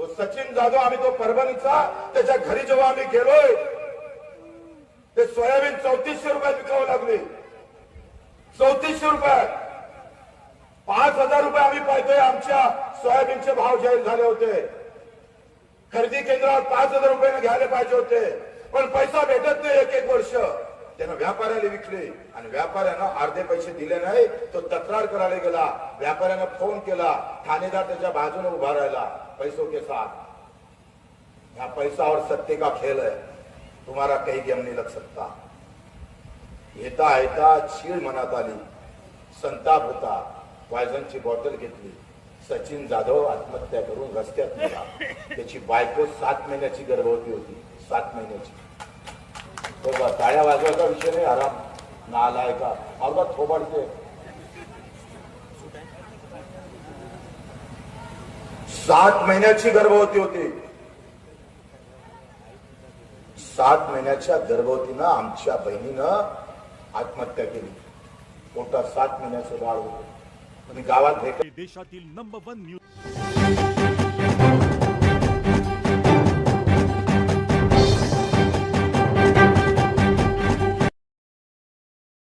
तो सचिन जाधव आम्ही तो परभणीचा त्याच्या घरी जेव्हा आम्ही गेलोय ते सोयाबीन चौतीसशे रुपयात विकावं लागले. चौतीसशे रुपयात. पाच हजार रुपये आम्ही पाहतोय आमच्या सोयाबीनचे भाव जाहीर झाले होते. खरेदी केंद्रावर पाच हजार रुपये घ्यायला पाहिजे होते. पण पैसा भेटत नाही एक एक वर्ष. त्यानं व्यापाऱ्याला विकले आणि व्यापाऱ्यानं अर्धे पैसे दिले नाही तो तक्रार करायला गेला. व्यापाऱ्यानं फोन केला ठाणेदार त्याच्या बाजूने उभा राहिला. पैसो के साथ. ह्या पैसा और सत्य का खेल है तुम्हारा काही गेम नाही लग सकता येता येता छीळ मनात आली. संताप होता. पॉयझनची बॉटल घेतली. सचिन जाधव आत्महत्या करून रस्त्यात गेला. त्याची बायको सात महिन्याची गर्भवती होती. सात महिन्याची. टाळ्या वाजवायचा विषय नाही आराम. नालाय का अर्धा थोबाडते हो सात महिन्याची गर्भवती होती. सात महिन्याच्या गर्भवतीनं आमच्या बहिणीनं आत्महत्या केली. पोटात सात महिन्याचं बाळ होतं. आणि गावात भेट देशातील नंबर वन न्यूज